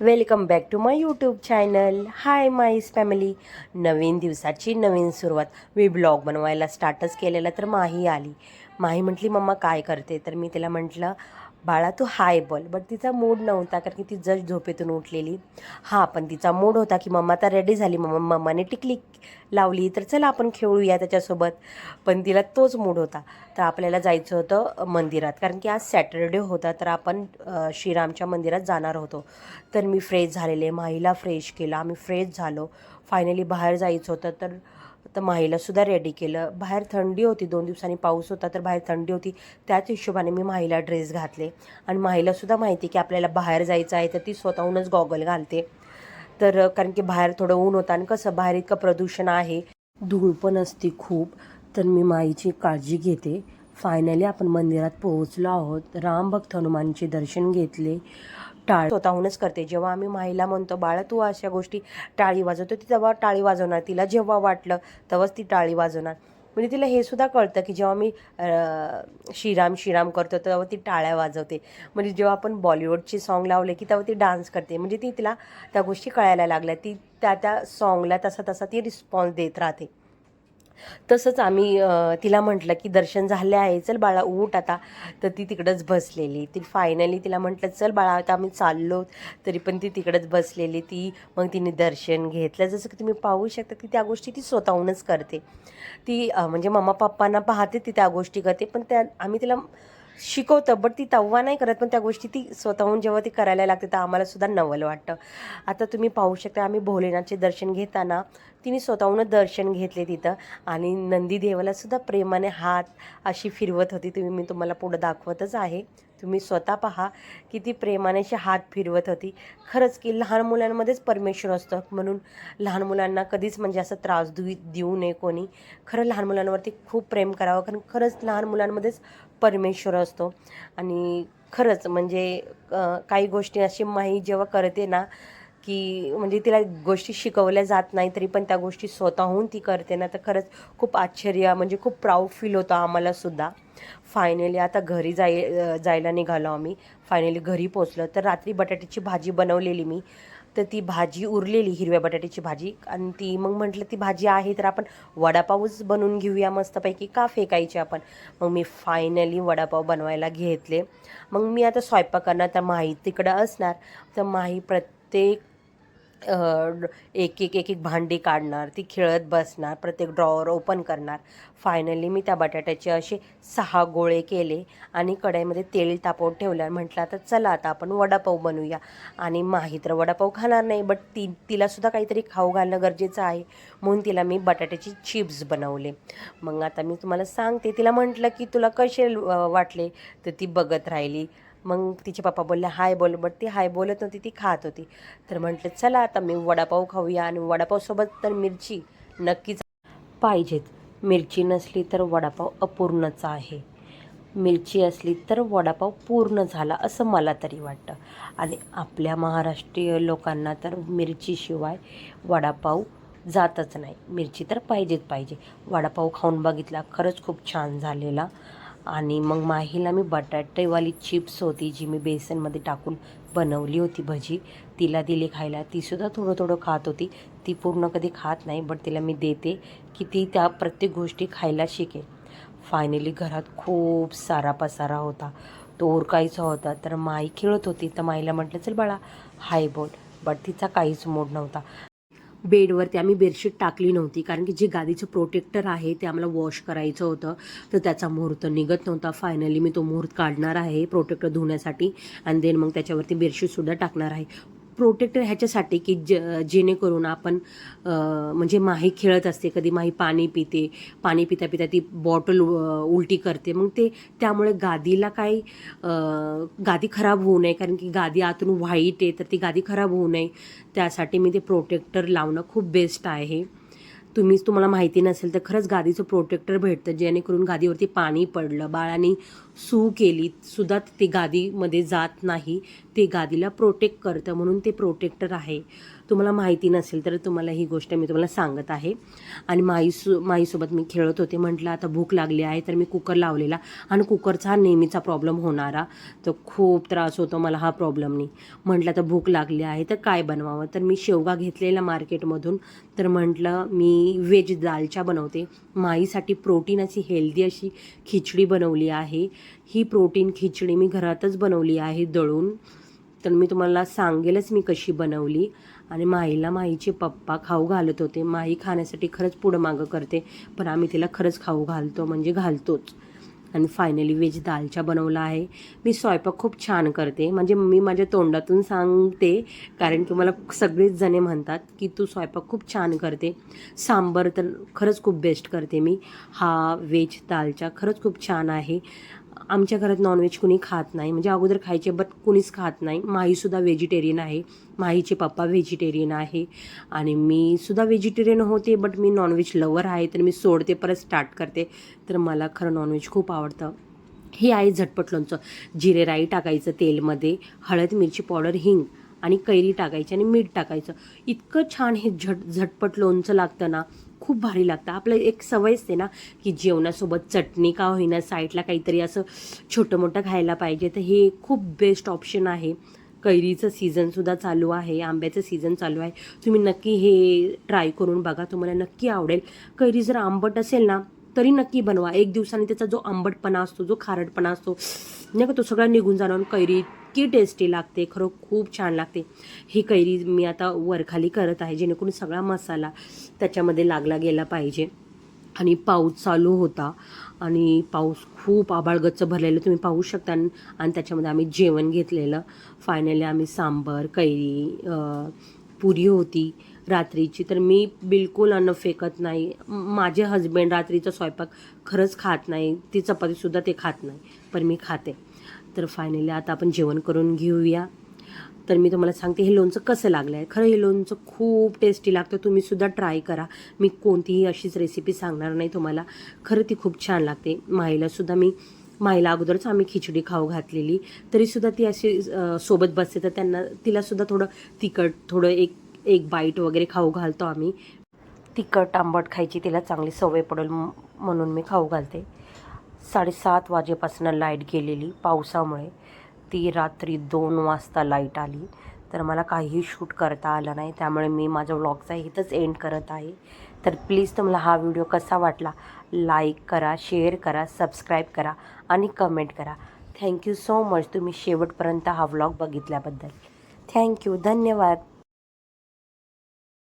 Welcome back to my YouTube channel hi MICE family नवीन दिवसाची नवीन सुरुवात. मी ब्लॉग बनवायला स्टार्टच केलेला तर माही आली. माही म्हटली मम्मा काय करते? तर मी तिला म्हटलं बाळा तू हाय बोल. बट तिचा मूड नव्हता कारण की ती जस्ट झोपेतून उठलेली. हां पण तिचा मूड होता की मम्मा आता रेडी झाली. मम्मा मम्माने टिकली लावली तर चला आपण खेळूया त्याच्यासोबत. पण तिला तोच मूड होता. तर आपल्याला जायचं होतं मंदिरात. कारण की आज सॅटरडे होता तर आपण श्रीरामच्या मंदिरात जाणार होतो. तर मी फ्रेश झालेले माहीला फ्रेश केलं. आम्ही फ्रेश झालो. फायनली बाहेर जायचं होतं तर तर माहीलासुद्धा रेडी केलं. बाहेर थंडी होती दोन दिवसांनी पाऊस होता तर बाहेर थंडी होती. त्याच हिशोबाने मी माहीला ड्रेस घातले. आणि माहीलासुद्धा माहिती की आपल्याला बाहेर जायचं आहे तर ती स्वतःहूनच गॉगल घालते. तर कारण की बाहेर थोडं ऊन होतं आणि कसं बाहेर इतकं प्रदूषण आहे. धूळ पण असते खूप. तर मी माईची काळजी घेते. फायनली आपण मंदिरात पोहोचलो आहोत. राम भक्त हनुमानचे दर्शन घेतले. टाळ स्वतःहूनच करते. जेव्हा आम्ही माईला म्हणतो बाळा तू अशा गोष्टी टाळी वाजवतो ती तेव्हा टाळी वाजवणार. तिला जेव्हा वाटलं तेव्हाच ती टाळी वाजवणार. म्हणजे तिला हे सुद्धा कळतं की जेव्हा मी श्रीराम श्रीराम करतो तेव्हा ती टाळ्या वाजवते. म्हणजे जेव्हा आपण बॉलिवूडचे सॉन्ग लावले की तेव्हा ती डान्स करते. म्हणजे ती तिला त्या गोष्टी कळायला लागल्या. ती त्या त्या सॉन्गला तसा तसा ती रिस्पॉन्स देत राहते. तसंच आम्ही तिला म्हटलं की दर्शन झाले आहे चल बाळा उठ आता. तर ती तिकडंच बसलेली. ती फायनली तिला म्हटलं चल बाळा आता आम्ही चाललो. तरी पण ती तिकडंच बसलेली. ती मग तिने दर्शन घेतलं. जसं की तुम्ही पाहू शकता की त्या गोष्टी ती स्वतःहूनच करते. ती म्हणजे मम्मा पप्पांना पाहते ती त्या गोष्टी करते. पण त्या आम्ही तिला शिकवतं बट ती तव्हा नाही करत. पण त्या गोष्टी ती स्वतःहून जेव्हा ती करायला लागते तर आम्हाला सुद्धा नवल वाटतं. आता तुम्ही पाहू शकता आम्ही भोलेनाथचे दर्शन घेताना तिने स्वतःहूनच दर्शन घेतले तिथं. आणि नंदी देवाला सुद्धा प्रेमाने हात अशी फिरवत होती. तुम्ही मी तुम्हाला पुढं दाखवतच आहे. तुम्ही स्वतः पहा किती प्रेमाने अशी हात फिरवत होती. खरंच की लहान मुलांमध्येच परमेश्वर असतं. म्हणून लहान मुलांना कधीच म्हणजे असं त्रास देऊ देऊ नये कोणी. खरं लहान मुलांवरती खूप प्रेम करावं. कारण खरंच लहान मुलांमध्येच परमेश्वर असतो. आणि खरंच म्हणजे काही गोष्टी अशी माही जेव्हा करते ना की म्हणजे तिला गोष्टी शिकवल्या जात नाही तरी पण त्या गोष्टी स्वतःहून ती करते ना तर खरंच खूप आश्चर्य म्हणजे खूप प्राऊड फील होतं आम्हाला सुद्धा. फायनली आता घरी जाय जायला निघालो आम्ही. फायनली घरी पोचलो तर रात्री बटाट्याची भाजी बनवलेली मी. तर ती भाजी उरलेली हिरव्या बटाट्याची भाजी. आणि ती मग म्हटलं ती भाजी आहे तर आपण वडापावच बनवून घेऊया मस्तपैकी. का फेकायची आपण? मग मी फायनली वडापाव बनवायला घेतले. मग मी आता स्वयंपाक करणार तर माही तिकडं असणार. तर माही प्रत्येक एक एक एक एक भांडी काढणार ती खेळत बसणार प्रत्येक ड्रॉवर ओपन करणार. फायनली मी त्या बटाट्याचे असे सहा गोळे केले आणि कढईमध्ये तेल तापवून ठेवलं म्हटलं आता चला आता आपण वडापाव बनवूया. आणि माही तर वडापाव खाणार नाही बट ती तिलासुद्धा काहीतरी खाऊ घालणं गरजेचं आहे. म्हणून तिला मी बटाट्याची चिप्स बनवले. मग आता मी तुम्हाला सांगते तिला म्हटलं की तुला कसे वाटले? तर ती बघत राहिली. मग तिचे पप्पा बोलले हाय बोल. बट ती हाय बोलत नव्हती ती खात होती. तर म्हटलं चला आता मी वडापाव खाऊया आणि वडापावसोबत तर मिरची नक्कीच पाहिजेत. मिरची नसली तर वडापाव अपूर्णच आहे. मिरची असली तर वडापाव पूर्ण झाला असं मला तरी वाटतं. आणि आपल्या महाराष्ट्रीय लोकांना तर मिरचीशिवाय वडापाव जातच नाही. मिरची तर पाहिजेच पाहिजे. वडापाव खाऊन बघितला खरंच खूप छान झालेला आणि मग माहीला मी बटाटेवाली चिप्स होती जी मी बेसनमध्ये टाकून बनवली होती भजी. तिला दिली खायला. तीसुद्धा थोडं थोडं खात होती. ती पूर्ण कधी खात नाही बट तिला मी देते की ती त्या प्रत्येक गोष्टी खायला शिकेल. फायनली घरात खूप सारा पसारा होता. तो उरकायचा होता. तर माई खेळत होती. तर माईला म्हटलं चल बाळा हाय बोल. बट तिचा काहीच मूड नव्हता. बेडवरती आम्ही बेडशीट टाकली नव्हती कारण की जे गादीचं प्रोटेक्टर आहे ते आम्हाला वॉश करायचं होतं. तर त्याचा मुहूर्त निघत नव्हता. फायनली मी तो मुहूर्त काढणार आहे प्रोटेक्टर धुण्यासाठी. आणि देन मग त्याच्यावरती बेडशीटसुद्धा टाकणार आहे. प्रोटेक्टर ह्याच्यासाठी की ज जेणेकरून आपण म्हणजे माही खेळत असते कधी माही पाणी पिते पाणी पिता पिता ती बॉटल उलटी करते. मग ते त्यामुळे गादीला काही गादी खराब होऊ नये कारण की गादी आतून व्हाईट आहे तर ती गादी खराब होऊ नये. त्यासाठी मी ते प्रोटेक्टर लावणं खूप बेस्ट आहे. तुम्हीच तुम्हाला माहिती नसेल तर खरंच गादीचं प्रोटेक्टर भेटतं जेणेकरून गादीवरती पाणी पडलं. बाळाने सू केली सुद्धा ते गादीमध्ये जात नाही. ते गादीला प्रोटेक्ट करतं म्हणून ते प्रोटेक्टर आहे. तुम्हाला माहिती नसेल तर तुम्हाला ही गोष्ट मी तुम्हाला सांगत आहे. आणि माईसो माईसोबत मी खेळत होते. म्हटलं आता भूक लागली आहे तर मी कुकर लावलेला. आणि कुकरचा हा नेहमीचा प्रॉब्लेम होणारा. तर खूप त्रास होतो मला हा प्रॉब्लेमनी म्हटलं तर भूक लागली आहे तर काय बनवावं? तर मी शेवगा घेतलेला मार्केटमधून तर म्हटलं मी व्हेज दालच्या बनवते. माईसाठी प्रोटीन अशी हेल्दी अशी खिचडी बनवली आहे. ही प्रोटीन खिचडी मी घरातच बनवली आहे दळून. तर मी तुम्हाला सांगेलच मी कशी बनवली. आणि माईला माईचे पप्पा खाऊ घालत होते. माई खाण्यासाठी खरंच पुढं मागं करते पण आम्ही तिला खरंच खाऊ घालतो म्हणजे घालतोच. आणि फायनली व्हेज दालचा बनवला आहे. मी स्वयंपाक खूप छान करते. म्हणजे मी माझ्या तोंडातून सांगते कारण की मला सगळेच जणे म्हणतात की तू स्वयंपाक खूप छान करते. सांबर तर खरंच खूप बेस्ट करते मी. हा व्हेज दालचा खरंच खूप छान आहे. आमच्या घरात नॉनव्हेज कुणी खात नाही. म्हणजे अगोदर खायचे बट कुणीच खात नाही. माहीसुद्धा व्हेजिटेरियन आहे. माहीचे पप्पा व्हेजिटेरियन आहे. आणि मी सुद्धा व्हेजिटेरियन होते बट मी नॉनव्हेज लवर आहे. तर मी सोडते परत स्टार्ट करते. तर मला खरं नॉनव्हेज खूप आवडतं. हे आहे झटपट लोणचं. जिरे राई टाकायचं तेलमध्ये हळद मिरची पावडर हिंग आणि कैरी टाकायची आणि मीठ टाकायचं. इतकं छान हे झट झटपट लोणचं लागतं ना खूप भारी लागतं. आपलं एक सवय असते ना की जेवणासोबत चटणी का होईना साईडला काहीतरी असं छोटं मोठं खायला पाहिजे. तर हे खूप बेस्ट ऑप्शन आहे. कैरीचं सीझनसुद्धा चालू आहे आंब्याचं सीझन चालू आहे. तुम्ही नक्की हे ट्राय करून बघा तुम्हाला नक्की आवडेल. कैरी जर आंबट असेल ना तरी नक्की बनवा. एक दिवसाने त्याचा जो आंबटपणा असतो जो खारटपणा असतो नाही का तो सगळा निघून जाणार कैरी इतकी टेस्टी लागते खरं खूप छान लागते. ही कैरी मी आता वरखाली करत आहे जेणेकरून सगळा मसाला त्याच्यामध्ये लागला गेला पाहिजे. आणि पाऊस चालू होता आणि पाऊस खूप आबाळगच्च भरलेलं तुम्ही पाहू शकता. आणि त्याच्यामध्ये आम्ही जेवण घेतलेलं. फायनली आम्ही सांबर कैरी पुरी होती रात्रीची. तर मी बिलकुल अन्न फेकत नाही. माझे हजबंड रात्रीचा स्वयंपाक खरंच खात नाही. ती चपातीसुद्धा ते खात नाही पण मी खाते. तर फायनली आता आपण जेवण करून घेऊया. तर मी तुम्हाला सांगते हे लोणचं कसं लागलं आहे खरं हे लोणचं खूप टेस्टी लागतं. तुम्हीसुद्धा ट्राय करा. मी कोणतीही अशीच रेसिपी सांगणार नाही तुम्हाला. खरं ती खूप छान लागते. माहीलासुद्धा मी माईला अगोदरच आम्ही खिचडी खाऊ घातलेली. तरीसुद्धा ती अशी सोबत बसते. तर त्यांना तिलासुद्धा थोडं तिखट थोडं एक एक बाईट वगैरे खाऊ घालतो आम्ही. तिखट आंबट खायची तिला चांगली सवय पडेल म- म्हणून मी खाऊ घालते. साडेसात वाजेपासून लाइट गेलेली. पावसामुळे ती रात्री दोन वाजता लाइट आली. तर मला काहीही शूट करता आलं नाही. त्यामुळे मी माझ्या व्लॉगचा इथंच एंड करत आहे. तर प्लीज तुम्हाला हा व्हिडिओ कसा वाटला? लाईक करा शेअर करा सबस्क्राईब करा आणि कमेंट करा. Thank you so much. तुम्ही शेवटपर्यंत हा व्लॉग बघितल्याबद्दल. थँक्यू. धन्यवाद.